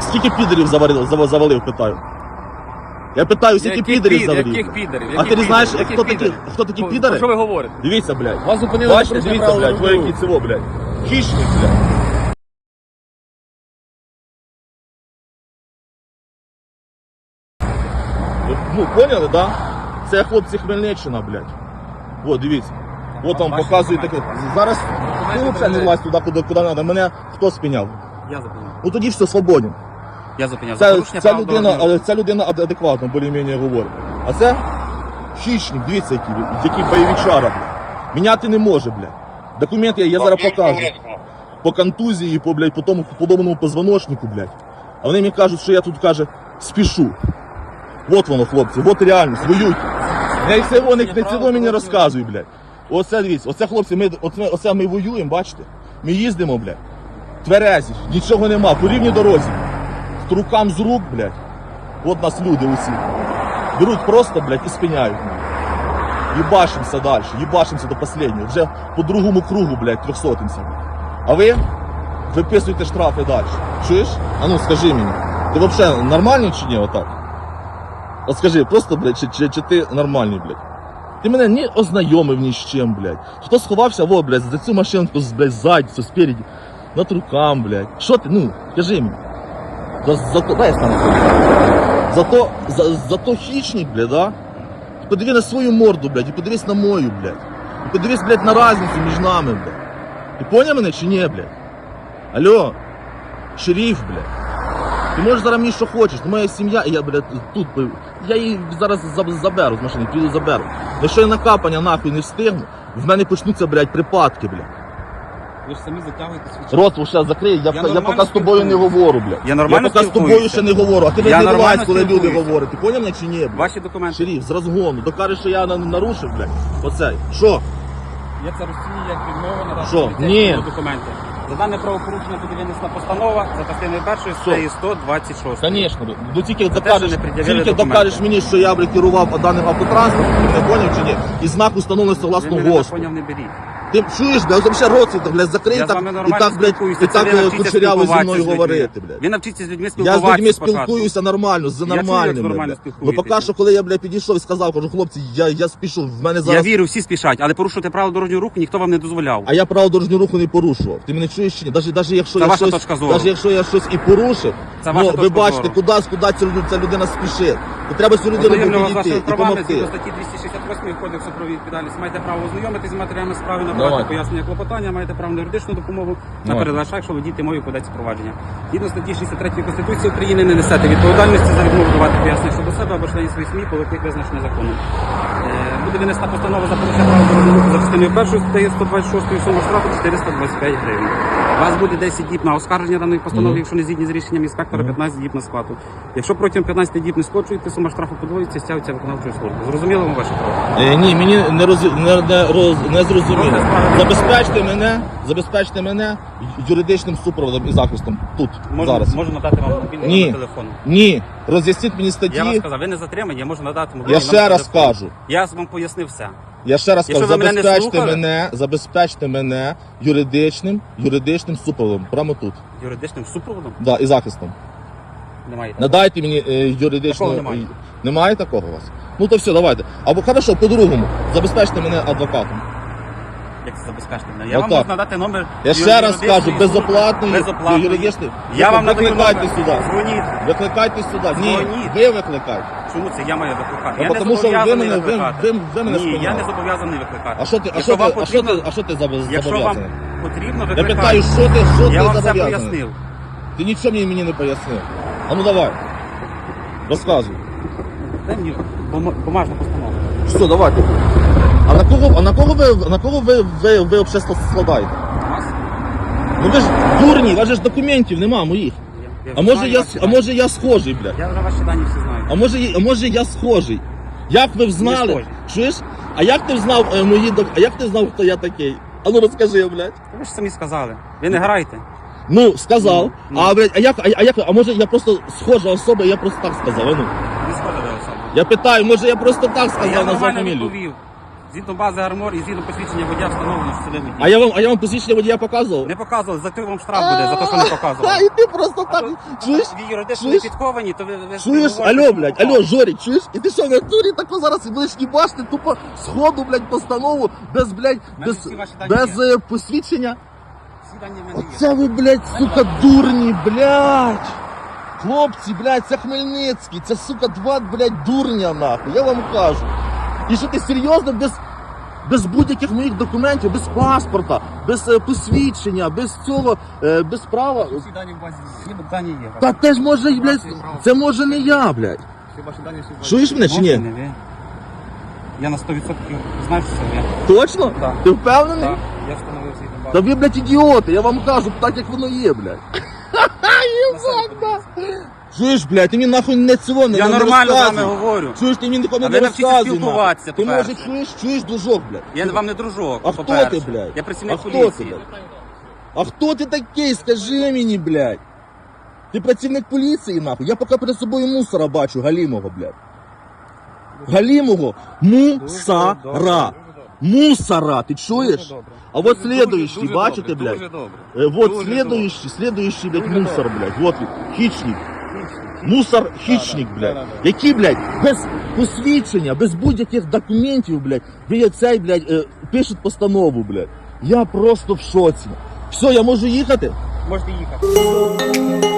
Скільки підерів заварив, зав- завалив, питаю. Я питаю, скільки підерів під- завалив. Яких підерів? А ти не знаєш, підерів? хто Яких такі, хто такі підери? Що ви говорите? Дивіться, блядь. Вас зупинили Бачите, порушення дивіться, правил блядь, ви дорожнього які цього, блядь. Хищник, блядь. Ну, поняли, да? Це хлопці Хмельниччина, блядь. От, дивіться. От вам Ваші показують таке. Зараз ти взагалі не влазь туди, куди, куди треба. Мене хто спиняв? Я зупиняв. Ну тоді все свободен. Я зупиняв. За Ця, порушення ця, правил людина, дорожнього але ця людина ад- адекватно більш-менш говорить. А це хищник, дивіться, який, який бойовичара, блядь. Міняти не може, блядь. Документи я, я зараз покажу. По контузії, по, блядь, по тому подобному позвоночнику, блядь. А вони мені кажуть, що я тут, каже, спішу. От воно, хлопці, от реальність, воюйте. Не цього, не, не цього мені розказуй, блядь. Оце дивіться, оце хлопці, ми, оце, оце ми воюємо, бачите? Ми їздимо, блядь. Тверезі, нічого нема, по рівній дорозі. З рукам з рук, блядь. От нас люди усі. Беруть просто, блядь, і спиняють. Їбашимося далі, їбашимося до останнього. Вже по другому кругу, блядь, трьохсотимся. А ви виписуєте штрафи далі. Чуєш? А ну скажи мені, ти взагалі нормальний чи ні отак? От скажи, просто, блядь, чи, чи, чи ти нормальний, блядь? Ти мене не ознайомив ні з чим, блядь. Хто сховався, во, блядь, за цю машинку, блядь, ззаді, це спереді, над рукам, блядь. Що ти, ну, скажи мені. За, за то, дай я стану. Зато, за, зато хищник, блядь, да? Подиви на свою морду, блядь, і подивись на мою, блядь. І подивись, блядь, на разницю між нами, блядь. Ти поняв мене чи ні, блядь? Алло, шериф, блядь. Ти можеш зараз мені що хочеш, ну моя сім'я, і я, блядь, тут, я її зараз заберу з машини, піду заберу. Якщо я на капання нахуй не встигну, в мене почнуться, блядь, припадки, блядь. Ви ж самі затягуєте свій Рот лише закрий, я, Я я, поки з тобою не говорю, блядь. Я нормально поки з тобою ще не говорю, а ти Я не вилазь, коли люди говорять. Ти поняв мене чи ні, блядь? Ваші документи. Шеріф, з розгону, докажеш, що я нарушив, блядь. Оцей. Що? Я це розцінюю як відмову надати Що? Ні. документи. За дане правопорушення буде винесена постанова за частиною першої статті 126. Звісно, ну тільки докажеш, що не пред'явили тільки документи. докажеш мені, що я блядь, керував даним автотранспортом, ти поняв чи ні? І знак установлений согласно ГОСТу. поняв не беріть. Ти чуєш, блядь, взагалі рот свій, блядь, закрий Я з так, вами і нормально так, блядь, спілкуюся. і Це так ви навчіться кучеряво зі спілкуватися мною з людьми. говорити, блядь. Ви навчіться з людьми Я з людьми спочатку. спілкуюся нормально, з чую, як нормальними. нормально блядь. Ну спілкуєтеся. поки що, коли я, блядь, підійшов і сказав, кажу, хлопці, я, я спішу, в мене Я зараз... вірю, всі спішать, але порушувати правила дорожнього руху ніхто вам не дозволяв. А я право дорожнього руху не порушував. Ти мене чуєш чи ні? Навіть, навіть якщо Це я ваша щось, точка зору. навіть якщо я щось і порушив, Це ну, ви точка бачите, зору. куди, куди ця, людина, ця людина спішить. То треба цю людину підійти і допомогти. згідно статті 268 Кодексу про відповідальність. Маєте право ознайомитись з матеріалами справи, надавати Давайте. пояснення клопотання, маєте право на юридичну допомогу на Давайте. передачах, якщо водіти мою подається провадження. Згідно статті 63 Конституції України не несете відповідальності за відмову давати пояснення щодо себе або членів своїх сім'ї, по яких визначено законом. Е, Буде винесена постанова за порушення дорожнього руху за частиною першої статті 126 сума штрафу 425 гривень. У вас буде 10 діб на оскарження даної постанови, Мгм. якщо не згідні з рішенням інспектора, 15 діб на сплату. Якщо протягом 15 діб не сплачуєте, сума штрафу подвоїться, стягується виконавчою службою. Зрозуміло вам ваше право? Е, ні, мені не, роз, не, не, роз, не зрозуміло. Забезпечте мене, забезпечте мене юридичним супроводом і захистом тут, зараз. можу надати вам мобільний Ні. номер телефону. Ні, роз'ясніть мені Я вам статті. сказав, ви не затримані, я можу надати мобільний Я номер ще раз телефону. кажу. Я вам пояснив все. Я ще раз Якщо кажу, ви мене не забезпечте слухали- мене, забезпечте мене юридичним, юридичним супроводом. Прямо тут. Юридичним супроводом Да, і захистом. немає. Надайте мені е, юридичну. Такого немає. Немає такого у вас? Ну то все, давайте. Або хорошо, по-другому. Забезпечте мене адвокатом. Як це забезпечити мене? Я вам Отак. можу надати номер. Я ще юридичної раз кажу, служби. юридичний. Я вам надаю викликайте номер. сюди. Дзвоніть. Викликайте сюди. Ні, Дзвоніть. ви викликайте. Чому це я маю викликати? А Я не тому що ви зобов'язаний мене- ви- викликати. ви- ви мене Ні, я не зобов'язаний викликати. А що ти, а Якщо що вам ти, а що потрібно- ти, а що ти заб- Якщо вам зобов'язаний? потрібно Я викликати, питаю, що ти, що я ти вам все зобов'язаний? пояснив. Ти нічого мені, мені не пояснив. А ну давай. Розказуй. Дай мені бум- бумажну постанову. Що, давайте. А на кого, а на кого ви, на кого ви, ви, ви взагалі складаєте? Ну ви ж дурні, у вас же ж документів нема моїх. А може я, а може я схожий, блядь? Я вже ваші дані всі знаю. А може, я- а може я схожий? Як ви знали? схожий. Чуєш? А як ти взнав е, мої док... А як ти знав, хто я такий? А ну розкажи, блядь. Ви ж самі сказали. Ви не грайте. Ну, сказав. Ну, ну. А, блядь, а як, а, а як, а може я просто схожа особа, я просто так сказав, а ну. Не схожа Я питаю, може я просто так сказав назвав нормально фамілію. відповів. Згідно бази армор і згідно посвідчення водія встановлено, що це водій. А я вам, а я вам посвідчення водія показував? Не показував, за вам штраф буде, за те, що не А, показував. І ти просто так. Чуєш? Ви юридично не Чуєш? підковані, то ви... ви Чуєш, говорите, алло, що блядь, алло, Жорі, чуєш? І ти що, в натурі тако зараз будеш їбашти тупо сходу, блядь, постанову, без, блядь, мене без, всі ваші дані без е, посвідчення? Всі дані в мене є. Оце ви, блядь, сука, дурні, блядь. Хлопці, блядь, це Хмельницький, це, сука, два, блядь, дурня, нахуй, я вам кажу. І що ти серйозно без, без будь-яких моїх документів, без паспорта, без е, посвідчення, без цього, е, без права. Всі дані в базі є. Дані є. Та теж може, блядь, це може не я, блядь. Всі ваші дані всі в базі. Чуєш мене чи ні? Я на 100% знаю, що це ви. Точно? Так. Ти впевнений? Так, я встановив свій Та ви, блядь, ідіоти, я вам кажу, так як воно є, блядь. Чуєш, блядь, ти мені нахуй не цього не Я не нормально з розказуй. вами говорю. Чуєш, ти мені ніколи А не ви навчіться розказуй. спілкуватися, нахуй. Ти по-перше. може чуєш, чуєш дружок, блядь. Я вам не дружок, А хто по-перше. ти, блядь? Я працівник а хто поліції. ти, блядь? А хто ти такий, скажи мені, блядь. Ти працівник поліції, нахуй. Я поки перед собою мусора бачу, галімого, блядь. Галімого мусора. Мусора, ти чуєш? Добре. А вот следующий, бачите, блядь? Вот Дуже следующий, следующий, блядь, мусор, блядь. Вот хищник. Мусор хічник, блядь. Який, блядь, без посвідчення, без будь-яких документів, блядь, ви цей, блядь, е, пишуть постанову, блядь. Я просто в шоці. Все, я можу їхати? Можете їхати.